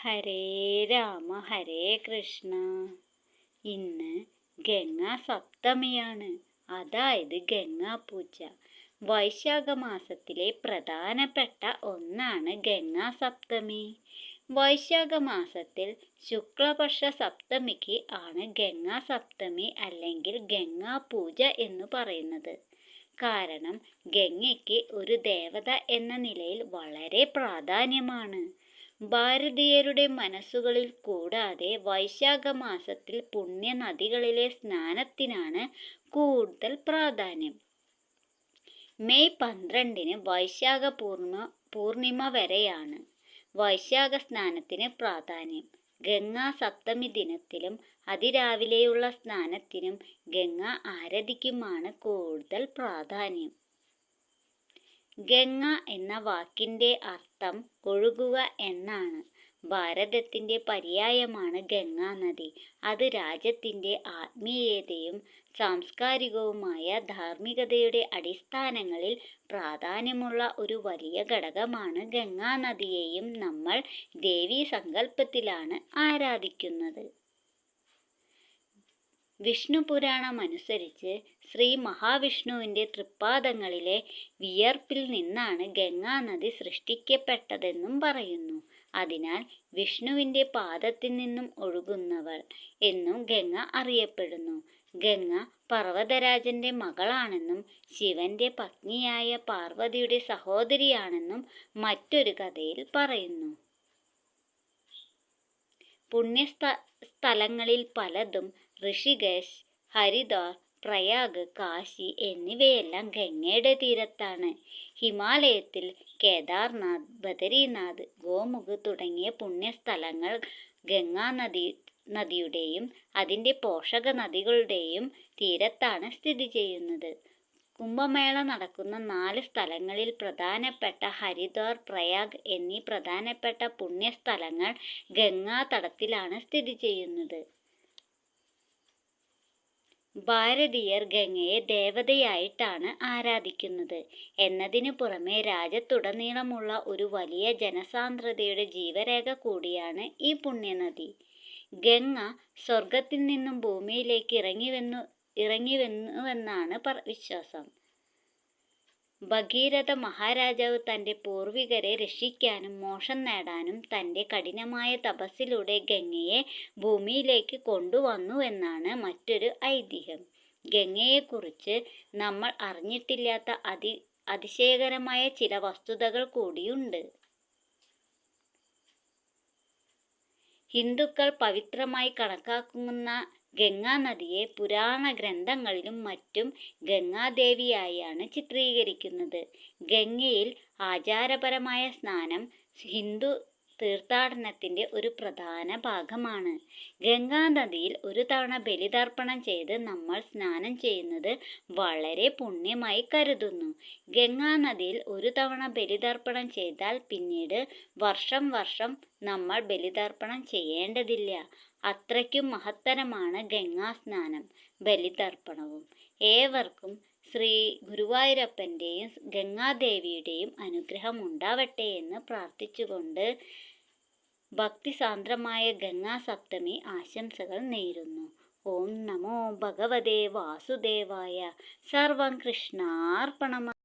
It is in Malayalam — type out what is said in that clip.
ഹരേ രാമ ഹരേ കൃഷ്ണ. ഇന്ന് ഗംഗാ സപ്തമിയാണ്. അതായത് ഗംഗാ പൂജ. വൈശാഖ മാസത്തിലെ പ്രധാനപ്പെട്ട ഒന്നാണ് ഗംഗാ സപ്തമി. വൈശാഖ മാസത്തിൽ ശുക്ലപക്ഷ സപ്തമിക്ക് ആണ് ഗംഗാ സപ്തമി അല്ലെങ്കിൽ ഗംഗാ പൂജ എന്ന് പറയുന്നത്. കാരണം ഗംഗയ്ക്ക് ഒരു ദേവത എന്ന നിലയിൽ വളരെ പ്രാധാന്യമാണ്. ഭാരതീയരുടെ മനസ്സുകളിൽ കൂടാതെ വൈശാഖ മാസത്തിൽ പുണ്യനദികളിലെ സ്നാനത്തിനാണ് കൂടുതൽ പ്രാധാന്യം. മെയ് പന്ത്രണ്ടിന് വൈശാഖ പൂർണ പൂർണിമ വരെയാണ് വൈശാഖ സ്നാനത്തിന് പ്രാധാന്യം. ഗംഗാ സപ്തമി ദിനത്തിലും അതിരാവിലെയുള്ള സ്നാനത്തിനും ഗംഗ ആരതിക്കുമാണ് കൂടുതൽ പ്രാധാന്യം. ഗംഗ എന്ന വാക്കിന്റെ അർത്ഥം ഒഴുകുക എന്നാണ്. ഭാരതത്തിന്റെ പര്യായമാണ് ഗംഗാ നദി. അത് രാജ്യത്തിന്റെ ആത്മീയതയും സാംസ്കാരികവുമായ ധാർമ്മികതയുടെ അടിസ്ഥാനങ്ങളിൽ പ്രാധാന്യമുള്ള ഒരു വലിയ ഘടകമാണ് ഗംഗാ നദിയെയും നമ്മൾ ദേവീ സങ്കല്പത്തിലാണ് ആരാധിക്കുന്നത്. വിഷ്ണു പുരാണം അനുസരിച്ച് ശ്രീ മഹാവിഷ്ണുവിന്റെ തൃപ്പാദങ്ങളിലെ വിയർപ്പിൽ നിന്നാണ് ഗംഗാനദി സൃഷ്ടിക്കപ്പെട്ടതെന്നും പറയുന്നു. അതിനാൽ വിഷ്ണുവിന്റെ പാദത്തിൽ നിന്നും ഒഴുകുന്നവൾ എന്നും ഗംഗ അറിയപ്പെടുന്നു. ഗംഗ പർവതരാജന്റെ മകളാണെന്നും ശിവന്റെ പത്നിയായ പാർവതിയുടെ സഹോദരിയാണെന്നും മറ്റൊരു കഥയിൽ പറയുന്നു. പുണ്യസ്ഥ സ്ഥലങ്ങളിൽ പലതും ഋഷികേശ് ഹരിദ്വാർ പ്രയാഗ് കാശി എന്നിവയെല്ലാം ഗംഗയുടെ തീരത്താണ്. ഹിമാലയത്തിൽ കേദാർനാഥ് ബദരീനാഥ് ഗോമുഖ് തുടങ്ങിയ പുണ്യസ്ഥലങ്ങൾ ഗംഗാനദി നദിയുടെയും അതിന്റെ പോഷക നദികളുടെയും തീരത്താണ് സ്ഥിതി ചെയ്യുന്നത്. കുംഭമേള നടക്കുന്ന നാല് സ്ഥലങ്ങളിൽ പ്രധാനപ്പെട്ട ഹരിദ്വാർ പ്രയാഗ് എന്നീ പ്രധാനപ്പെട്ട പുണ്യസ്ഥലങ്ങൾ ഗംഗാതടത്തിലാണ് സ്ഥിതി ചെയ്യുന്നത്. ഭാരതീയർ ഗംഗയെ ദേവതയായിട്ടാണ് ആരാധിക്കുന്നത്. എന്നതിനു പുറമെ രാജ്യത്തുടനീളമുള്ള ഒരു വലിയ ജനസാന്ദ്രതയുടെ ജീവരേഖ കൂടിയാണ് ഈ പുണ്യനദി. ഗംഗ സ്വർഗത്തിൽ നിന്നും ഭൂമിയിലേക്ക് ഇറങ്ങിവെന്നു ഇറങ്ങിവെന്നുവെന്നാണ് വിശ്വാസം. ഭഗീരഥ മഹാരാജാവ് തന്റെ പൂർവികരെ രക്ഷിക്കാനും മോക്ഷം നേടാനും തന്റെ കഠിനമായ തപസ്സിലൂടെ ഗംഗയെ ഭൂമിയിലേക്ക് കൊണ്ടുവന്നു എന്നാണ് മറ്റൊരു ഐതിഹ്യം. ഗംഗയെക്കുറിച്ച് നമ്മൾ അറിഞ്ഞിട്ടില്ലാത്ത അതി അതിശയകരമായ ചില വസ്തുതകൾ കൂടിയുണ്ട്. ഹിന്ദുക്കൾ പവിത്രമായി കണക്കാക്കുന്ന ഗംഗാനദിയെ പുരാണ ഗ്രന്ഥങ്ങളിലും മറ്റും ഗംഗാദേവിയായാണ് ചിത്രീകരിക്കുന്നത്. ഗംഗയിൽ ആചാരപരമായ സ്നാനം ഹിന്ദു തീർത്ഥാടനത്തിന്റെ ഒരു പ്രധാന ഭാഗമാണ്. ഗംഗാനദിയിൽ ഒരു തവണ ബലിതർപ്പണം ചെയ്ത് നമ്മൾ സ്നാനം ചെയ്യുന്നത് വളരെ പുണ്യമായി കരുതുന്നു. ഗംഗാനദിയിൽ ഒരു തവണ ബലിതർപ്പണം ചെയ്താൽ പിന്നീട് വർഷം വർഷം നമ്മൾ ബലിതർപ്പണം ചെയ്യേണ്ടതില്ല. അത്രയ്ക്കും മഹത്തരമാണ് ഗംഗാ ഗംഗാസ്നാനം ബലിതർപ്പണവും. ഏവർക്കും ശ്രീ ഗുരുവായൂരപ്പന്റെയും ഗംഗാദേവിയുടെയും അനുഗ്രഹം ഉണ്ടാവട്ടെ എന്ന് പ്രാർത്ഥിച്ചുകൊണ്ട് ഭക്തിസാന്ദ്രമായ ഗംഗാസപ്തമി ആശംസകൾ നേരുന്നു. ഓം നമോ ഭഗവതേ വാസുദേവായ. സർവം കൃഷ്ണാർപ്പണമ